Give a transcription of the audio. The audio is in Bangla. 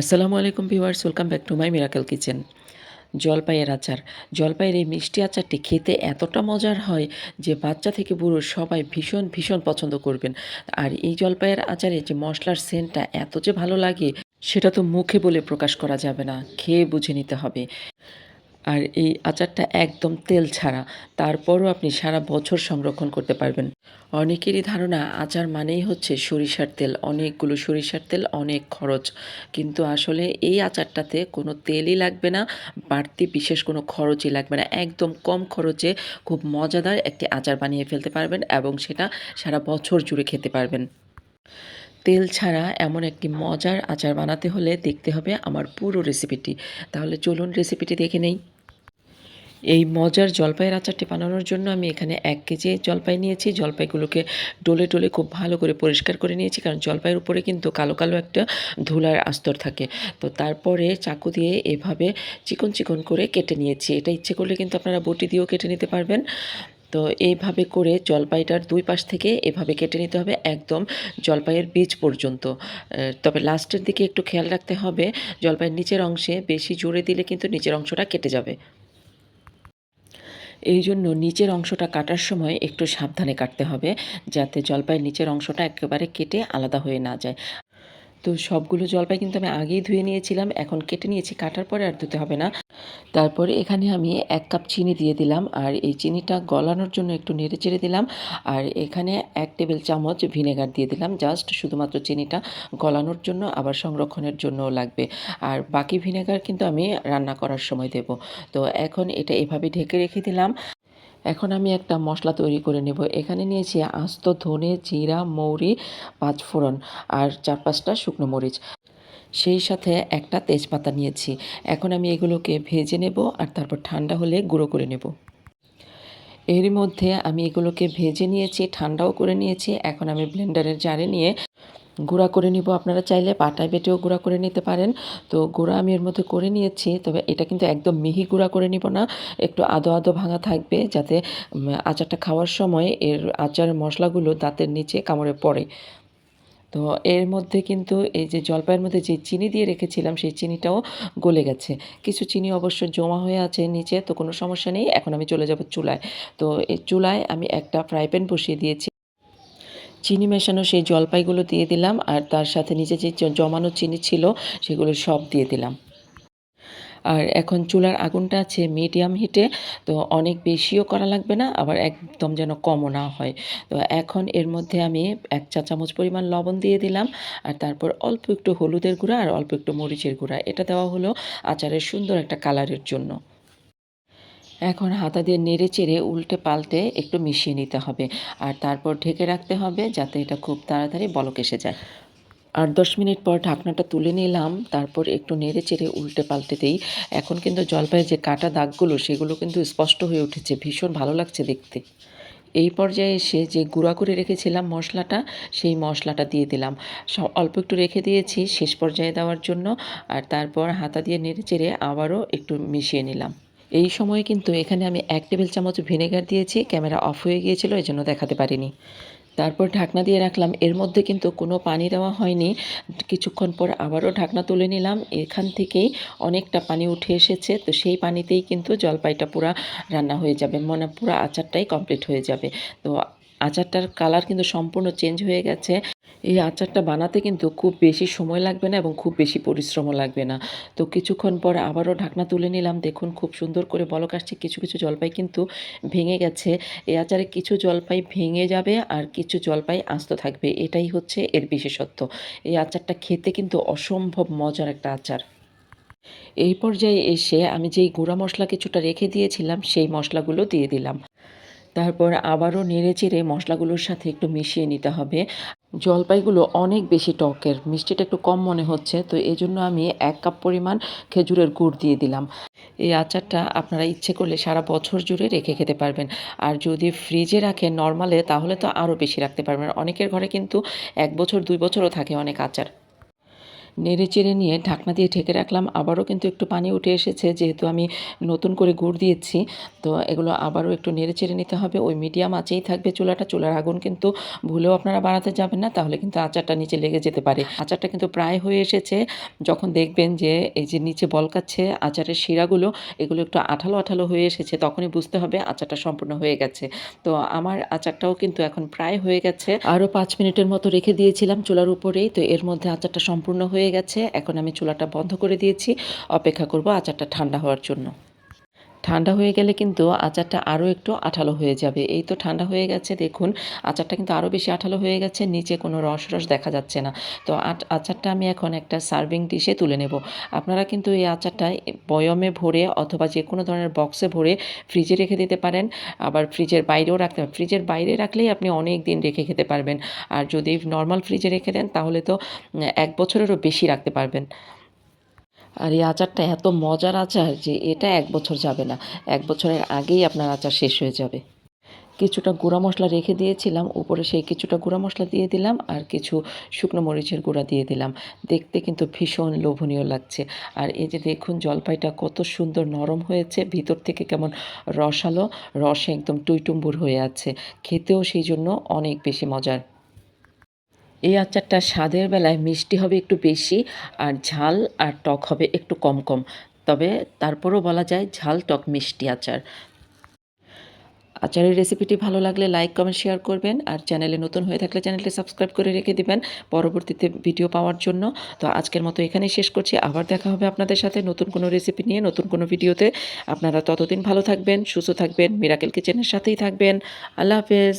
আসসালামু আলাইকুম viewers, welcome back to my miracle kitchen. জলপাইয়ের আচার। জলপাইয়ের এই মিষ্টি আচারটি খেতে এতটা মজার হয় যে বাচ্চা থেকে বুড়ো সবাই ভীষণ ভীষণ পছন্দ করবেন। আর এই জলপাইয়ের আচারে যে মশলার সেন্টটা এত যে ভালো লাগে, সেটা তো মুখে বলে প্রকাশ করা যাবে না। খেয়ে বুঝে নিতে হবে। আর এই আচারটা একদম তেল ছাড়া। তারপরও আপনি সারা বছর সংরক্ষণ করতে পারবেন। অনেকেরই ধারণা আচার মানেই হচ্ছে সরিষার তেল। অনেকগুলো সরিষার তেল অনেক খরচ। কিন্তু আসলে এই আচারটাতে কোনো তেলই লাগবে না, বাড়তি বিশেষ কোনো খরচই লাগবে না। একদম কম খরচে খুব মজাদার একটি আচার বানিয়ে ফেলতে পারবেন এবং সেটা সারা বছর জুড়ে খেতে পারবেন। তেল ছাড়া এমন একটি মজার আচার বানাতে হলে দেখতে হবে আমার পুরো রেসিপিটি তাহলে চলুন রেসিপিটি দেখে নেই। এই মজার জলপাইয়ের আচারটি বানানোর জন্য আমি এখানে এক কেজি জলপাই নিয়েছি। জলপাইগুলোকে ডলে ডলে খুব ভালো করে পরিষ্কার করে নিয়েছি, কারণ জলপাইয়ের উপরে কিন্তু কালো কালো একটা ধুলার আস্তর থাকে। তো তারপরে চাকু দিয়ে এভাবে চিকন চিকন করে কেটে নিয়েছি। এটা ইচ্ছে করলে কিন্তু আপনারা বটি দিয়েও কেটে নিতে পারবেন। তো এইভাবে করে জলপাইটার দুই পাশ থেকে এভাবে কেটে নিতে হবে একদম জলপাইয়ের বীজ পর্যন্ত। তবে লাস্টের দিকে একটু খেয়াল রাখতে হবে, জলপাইয়ের নিচের অংশে বেশি জোরে দিলে কিন্তু নিচের অংশটা কেটে যাবে। এই জন্য নিচের অংশটা কাটার সময় একটু সাবধানে কাটতে হবে, যাতে জলপাইয়ের নিচের অংশটা একেবারে কেটে আলাদা হয়ে না যায়। তো সবগুলো জলপাই কিন্তু আমি আগেই ধুয়ে নিয়েছিলাম, এখন কেটে নিয়েছি, কাটার পরে আর ধুতে হবে না। তারপরে এখানে আমি এক কাপ চিনি দিয়ে দিলাম, আর এই চিনিটা গলানোর জন্য একটু নেড়ে চেড়ে দিলাম, আর এখানে এক টেবিল চামচ ভিনেগার দিয়ে দিলাম, জাস্ট শুধুমাত্র চিনিটা গলানোর জন্য, আবার সংরক্ষণের জন্যও লাগবে। আর বাকি ভিনেগার কিন্তু আমি রান্না করার সময় দেব। তো এখন এটা এভাবে ঢেকে রেখে দিলাম এখন আমি একটা মশলা তৈরি করে নেব। এখানে নিয়েছি আস্ত ধনে, জিরা, মৌরি, পাঁচফোড়ন আর চার পাঁচটা শুকনো মরিচ। সেই সাথে একটা তেজপাতা নিয়েছি। এখন আমি এগুলোকে ভেজে নেব আর তারপর ঠান্ডা হলে গুঁড়ো করে নেব। এরই মধ্যে আমি এগুলোকে ভেজে নিয়েছি, ঠান্ডাও করে নিয়েছি। এখন আমি ব্লেন্ডারের জারে নিয়ে গুঁড়া করে নিব। আপনারা চাইলে পাটায় বেটেও গুঁড়া করে নিতে পারেন। তো গুঁড়া আমি এর মধ্যে করে নিয়েছি, তবে এটা কিন্তু একদম মিহি গুঁড়া করে নিব না। একটু আদো আদো ভাঙা থাকবে যাতে আচারটা খাওয়ার সময় এর আচারের মশলাগুলো দাঁতের নিচে কামড়ে পড়ে। তো এর মধ্যে কিন্তু এই যে জলপাইয়ের মধ্যে যে চিনি দিয়ে রেখেছিলাম, সেই চিনিটাও গলে গেছে। কিছু চিনি অবশ্য জমা হয়ে আছে নিচে, তো কোনো সমস্যা নেই। এখন আমি চলে যাব চুলায়। তো এই চুলায় আমি একটা ফ্রাই প্যান বসিয়ে দিয়েছি। চিনি মেশানো সেই জলপাইগুলো দিয়ে দিলাম আর তার সাথে নিচে যে জমানো চিনি ছিল সেগুলো সব দিয়ে দিলাম। আর এখন চুলার আগুনটা আছে মিডিয়াম হিটে, তো অনেক বেশিও করা লাগবে না, আবার একদম যেন কমও না হয়। তো এখন এর মধ্যে আমি এক চা চামচ পরিমাণ লবণ দিয়ে দিলাম আর তারপর অল্প একটু হলুদের গুঁড়া আর অল্প একটু মরিচের গুঁড়া। এটা দেওয়া হলো আচারের সুন্দর একটা কালারের জন্য। এখন হাতা দিয়ে নেড়ে চেড়ে উল্টে পাল্টে একটু মিশিয়ে নিতে হবে। আর তারপর ঢেকে রাখতে হবে যাতে এটা খুব তাড়াতাড়ি বলক এসে যায়। আট দশ মিনিট পর ঢাকনাটা তুলে নিলাম, তারপর একটু নেড়ে চেড়ে উল্টে পাল্টে দিই। এখন কিন্তু জলপাইয়ের যে কাটা দাগগুলো, সেগুলো কিন্তু স্পষ্ট হয়ে উঠেছে। ভীষণ ভালো লাগছে দেখতে। এই পর্যায়ে এসে যে গুঁড়া করে রেখেছিলাম মশলাটা, সেই মশলাটা দিয়ে দিলাম। অল্প একটু রেখে দিয়েছি শেষ পর্যায়ে দেওয়ার জন্য। আর তারপর হাতা দিয়ে নেড়ে চেড়ে আবারও একটু মিশিয়ে নিলাম। এই সময় কিন্তু এখানে আমি এক টেবিল চামচ ভিনেগার দিয়েছি, ক্যামেরা অফ হয়ে গিয়েছিল এই জন্য দেখাতে পারিনি। তারপর ঢাকনা দিয়ে রাখলাম, এর মধ্যে কিন্তু কোনো পানি দেওয়া হয়নি। কিছুক্ষণ পর আবারও ঢাকনা তুলে নিলাম, এখান থেকেই অনেকটা পানি উঠে এসেছে, তো সেই পানিতেই কিন্তু জলপাইটা পুরা রান্না হয়ে যাবে মানে পুরো আচারটাই কমপ্লিট হয়ে যাবে। তো আচারটার কালার কিন্তু সম্পূর্ণ চেঞ্জ হয়ে গেছে। এই আচারটা বানাতে কিন্তু খুব বেশি সময় লাগবে না এবং খুব বেশি পরিশ্রমও লাগবে না। তো কিছুক্ষণ পর আবারও ঢাকনা তুলে নিলাম। দেখুন খুব সুন্দর করে বলক আসছে, কিছু কিছু জলপাই কিন্তু ভেঙে গেছে। এই আচারে কিছু জলপাই ভেঙে যাবে আর কিছু জলপাই আস্ত থাকবে। এটাই হচ্ছে এর বিশেষত্ব। এই আচারটা খেতে কিন্তু অসম্ভব মজার একটা আচার। এই পর্যায়ে এসে আমি যেই গুঁড়া মশলা কিছুটা রেখে দিয়েছিলাম, সেই মশলাগুলো দিয়ে দিলাম। তারপর আবারও নেড়ে চেড়ে মশলাগুলোর সাথে একটু মিশিয়ে নিতে হবে। জলপাইগুলো অনেক বেশি টকের, মিষ্টিটা একটু কম মনে হচ্ছে, তো এই জন্য আমি এক কাপ পরিমাণ খেজুরের গুড় দিয়ে দিলাম। এই আচারটা আপনারা ইচ্ছে করলে সারা বছর জুড়ে রেখে খেতে পারবেন। আর যদি ফ্রিজে রাখেন নর্মালে, তাহলে তো আরও বেশি রাখতে পারবেন। অনেকের ঘরে কিন্তু এক বছর, দুই বছরও থাকে অনেক আচার। নেড়ে চেড়ে নিয়ে ঢাকনা দিয়ে ঢেকে রাখলাম। আবারও কিন্তু একটু পানি উঠে এসেছে, যেহেতু আমি নতুন করে গুড় দিয়েছি। তো এগুলো আবারও একটু নেড়ে চেড়ে নিতে হবে। ওই মিডিয়াম আঁচেই থাকবে চুলাটা। চুলার আগুন কিন্তু ভুলেও আপনারা বাড়াতে যাবেন না, তাহলে কিন্তু আচারটা নিচে লেগে যেতে পারে। আচারটা কিন্তু প্রায় হয়ে এসেছে। যখন দেখবেন যে এই যে নিচে বলকাচ্ছে আচারের শিরাগুলো, এগুলো একটু আঠালো আঠালো হয়ে এসেছে, তখনই বুঝতে হবে আচারটা সম্পূর্ণ হয়ে গেছে। তো আমার আচারটাও কিন্তু এখন প্রায় হয়ে গেছে। আরও পাঁচ মিনিটের মতো রেখে দিয়েছিলাম চুলার উপরেই। তো এর মধ্যে আচারটা সম্পূর্ণ হয়ে গেছে। এখন আমি চুলাটা বন্ধ করে দিয়েছি। অপেক্ষা করব আচারটা ঠান্ডা হওয়ার জন্য। ঠান্ডা হয়ে গেলে কিন্তু আচারটা আরও একটু আঠালো হয়ে যাবে। এই তো ঠান্ডা হয়ে গেছে, দেখুন, আচারটা কিন্তু আরও বেশি আঠালো হয়ে গেছে, নিচে কোনো রস রস দেখা যাচ্ছে না। তো আচারটা আমি এখন একটা সার্ভিং ডিশে তুলে নেব। আপনারা কিন্তু এই আচারটা বয়মে ভরে অথবা যে কোনো ধরনের বক্সে ভরে ফ্রিজে রেখে দিতে পারেন। আবার ফ্রিজের বাইরেও রাখতে পারেন। ফ্রিজের বাইরে রাখলেই আপনি অনেক দিন রেখে খেতে পারবেন। আর যদি নর্মাল ফ্রিজে রেখে দেন, তাহলে তো এক বছরেরও বেশি রাখতে পারবেন। আর এই আচারটা এত মজার আচার যে এটা এক বছর যাবে না। এক বছরের আগেই আপনার আচার শেষ হয়ে যাবে। কিছুটা গুঁড়া মশলা রেখে দিয়েছিলাম, উপরে সেই কিছুটা গুঁড়া মশলা দিয়ে দিলাম আর কিছু শুকনো মরিচের গুঁড়া দিয়ে দিলাম। দেখতে কিন্তু ভীষণ লোভনীয় লাগছে। আর এই যে দেখুন জলপাইটা কত সুন্দর নরম হয়েছে, ভিতর থেকে কেমন রসালো, রসে একদম টুইটুম্বুর হয়ে আছে। খেতেও সেই জন্য অনেক বেশি মজার। এই আচারটা স্বাদের বেলায় মিষ্টি হবে একটু বেশি আর ঝাল আর টক হবে একটু কম কম। তবে তারপরও বলা যায় ঝাল, টক মিষ্টি আচার। আচারের রেসিপিটি ভালো লাগলে লাইক, কমেন্ট, শেয়ার করবেন আর চ্যানেলে নতুন হয়ে থাকলে চ্যানেলটি সাবস্ক্রাইব করে রেখে দিবেন পরবর্তীতে ভিডিও পাওয়ার জন্য। তো আজকের মতো এখানেই শেষ করছি। আবার দেখা হবে আপনাদের সাথে নতুন কোনো রেসিপি নিয়ে নতুন কোনো ভিডিওতে। আপনারা ততদিন ভালো থাকবেন, সুস্থ থাকবেন মিরাকেল কিচেনের সাথেই থাকবেন। আল্লাহ হাফেজ।